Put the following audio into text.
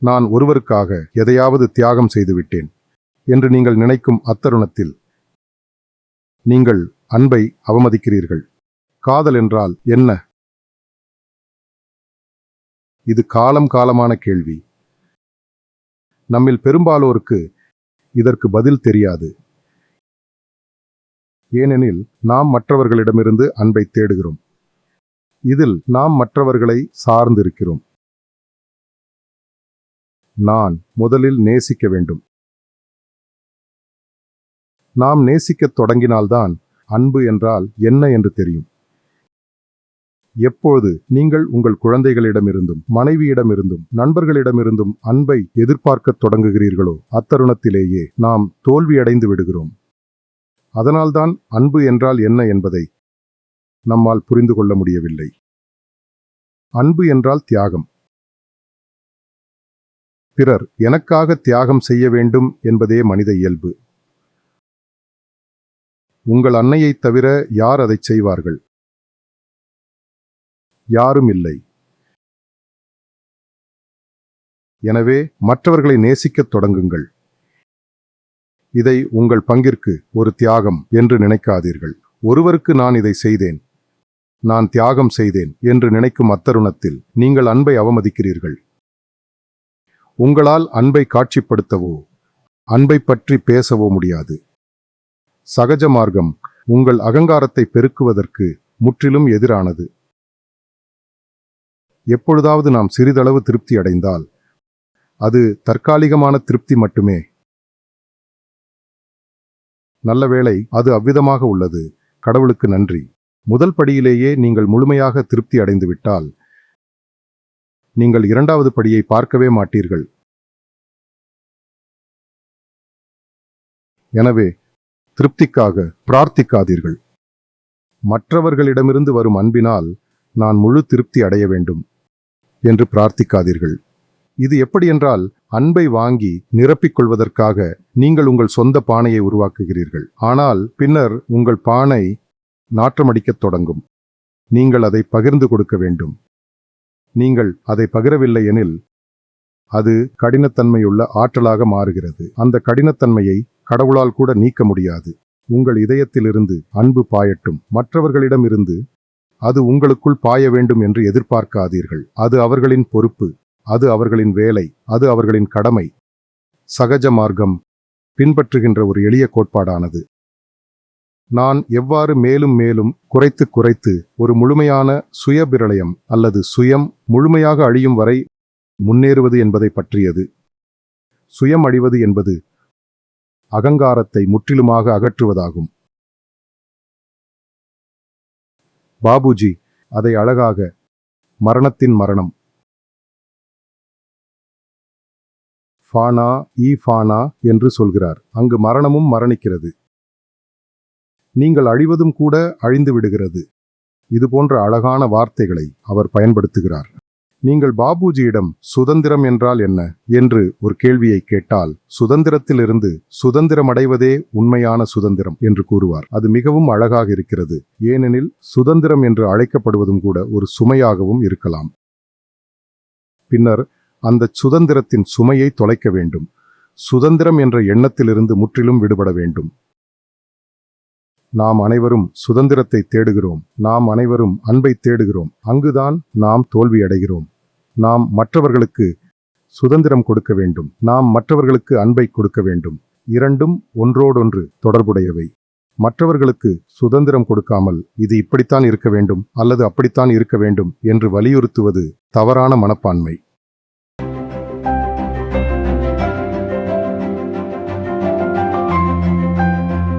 நான் ஒருவருக்காக எதையாவது தியாகம் செய்துவிட்டேன் என்று நீங்கள் நினைக்கும் அத்தருணத்தில் நீங்கள் அன்பை அவமதிக்கிறீர்கள். காதல் என்றால் என்ன? இது காலம் காலமான கேள்வி. நம்மில் பெரும்பாலோருக்கு இதற்கு பதில் தெரியாது. ஏனெனில் நாம் மற்றவர்களிடமிருந்து அன்பை தேடுகிறோம். இதில் நாம் மற்றவர்களை சார்ந்திருக்கிறோம். நான் முதலில் நேசிக்க வேண்டும். நாம் நேசிக்கத் தொடங்கினால்தான் அன்பு என்றால் என்ன என்று தெரியும். எப்பொழுது நீங்கள் உங்கள் குழந்தைகளிடமிருந்தும் மனைவியிடமிருந்தும் நண்பர்களிடமிருந்தும் அன்பை எதிர்பார்க்கத் தொடங்குகிறீர்களோ அத்தருணத்திலேயே நாம் தோல்வியடைந்து விடுகிறோம். அதனால்தான் அன்பு என்றால் என்ன என்பதை நம்மால் புரிந்து கொள்ள முடியவில்லை. அன்பு என்றால் தியாகம். பிறர் எனக்காக தியாகம் செய்ய வேண்டும் என்பதே மனித இயல்பு. உங்கள் அன்னையைத் தவிர யார் அதைச் செய்வார்கள்? யாரும் இல்லை. எனவே மற்றவர்களை நேசிக்கத் தொடங்குங்கள். இதை உங்கள் பங்கிற்கு ஒரு தியாகம் என்று நினைக்காதீர்கள். ஒருவருக்கு நான் இதை செய்தேன். நான் தியாகம் செய்தேன் என்று நினைக்கும் அத்தருணத்தில் நீங்கள் அன்பை அவமதிக்கிறீர்கள். உங்களால் அன்பை காட்சிப்படுத்தவோ அன்பை பற்றி பேசவோ முடியாது. சகஜ மார்க்கம் உங்கள் அகங்காரத்தை பெருக்குவதற்கு முற்றிலும் எதிரானது. எப்பொழுதாவது நாம் சிறிதளவு திருப்தி அடைந்தால் அது தற்காலிகமான திருப்தி மட்டுமே. நல்ல வேளை அது அவ்விதமாக உள்ளது. கடவுளுக்கு நன்றி. முதல் படியிலேயே நீங்கள் முழுமையாக திருப்தி அடைந்துவிட்டால் நீங்கள் இரண்டாவது படியை பார்க்கவே மாட்டீர்கள். எனவே திருப்திக்காக பிரார்த்திக்காதீர்கள். மற்றவர்களிடமிருந்து வரும் அன்பினால் நான் முழு திருப்தி அடைய வேண்டும் என்று பிரார்த்திக்காதீர்கள். இது எப்படி என்றால் அன்பை வாங்கி நிரப்பிக் கொள்வதற்காக நீங்கள் உங்கள் சொந்த பானையை உருவாக்குகிறீர்கள். ஆனால் பின்னர் உங்கள் பானை நாற்றமடிக்கத் தொடங்கும். நீங்கள் அதை பகிர்ந்து கொடுக்க வேண்டும். நீங்கள் அதை பகிரவில்லை எனில் அது கடினத்தன்மையுள்ள ஆற்றலாக மாறுகிறது. அந்த கடினத்தன்மையை கடவுளால் கூட நீக்க முடியாது. உங்கள் இதயத்திலிருந்து அன்பு பாயட்டும். மற்றவர்களிடமிருந்து அது உங்களுக்குள் பாய வேண்டும் என்று எதிர்பார்க்காதீர்கள். அது அவர்களின் பொறுப்பு. அது அவர்களின் வேலை. அது அவர்களின் கடமை. சகஜ மார்க்கம் பின்பற்றுகின்ற ஒரு எளிய கோட்பாடானது. நான் எவ்வாறு மேலும் மேலும் குறைத்து குறைத்து ஒரு முழுமையான சுயபிரளயம் அல்லது சுயம் முழுமையாக அழியும் வரை முன்னேறுவது என்பதை பற்றியது. சுயம் அழிவது என்பது அகங்காரத்தை முற்றிலுமாக அகற்றுவதாகும். பாபுஜி அதை அழகாக மரணத்தின் மரணம். ஃபானா ஈ ஃபானா என்று சொல்கிறார். அங்கு மரணமும் மரணிக்கிறது. நீங்கள் அழிவதும் கூட அழிந்து விடுகிறது. இது போன்ற அழகான வார்த்தைகளை அவர் பயன்படுத்துகிறார். நீங்கள் பாபுஜியிடம் சுதந்திரம் என்றால் என்ன? என்று ஒரு கேள்வியை கேட்டால் சுதந்திரத்திலிருந்து சுதந்திரமடைவதே உண்மையான சுதந்திரம் என்று கூறுவார். அது மிகவும் அழகாக இருக்கிறது. ஏனெனில் சுதந்திரம் என்று அழைக்கப்படுவதும் கூட ஒரு சுமையாகவும் இருக்கலாம். பின்னர் அந்த சுதந்திரத்தின் சுமையை தொலைக்க வேண்டும். சுதந்திரம் என்ற எண்ணத்திலிருந்து முற்றிலும் விடுபட வேண்டும். நாம் அனைவரும் சுதந்திரத்தை தேடுகிறோம். நாம் அனைவரும் அன்பை தேடுகிறோம். அங்குதான் நாம் தோல்வியடைகிறோம். நாம் மற்றவர்களுக்கு சுதந்திரம் கொடுக்க வேண்டும். நாம் மற்றவர்களுக்கு அன்பை கொடுக்க வேண்டும். இரண்டும் ஒன்றோடொன்று தொடர்புடையவை. மற்றவர்களுக்கு சுதந்திரம் கொடுக்காமல் இது இப்படித்தான் இருக்க வேண்டும் அல்லது அப்படித்தான் இருக்க வேண்டும் என்று வலியுறுத்துவது தவறான மனப்பான்மை.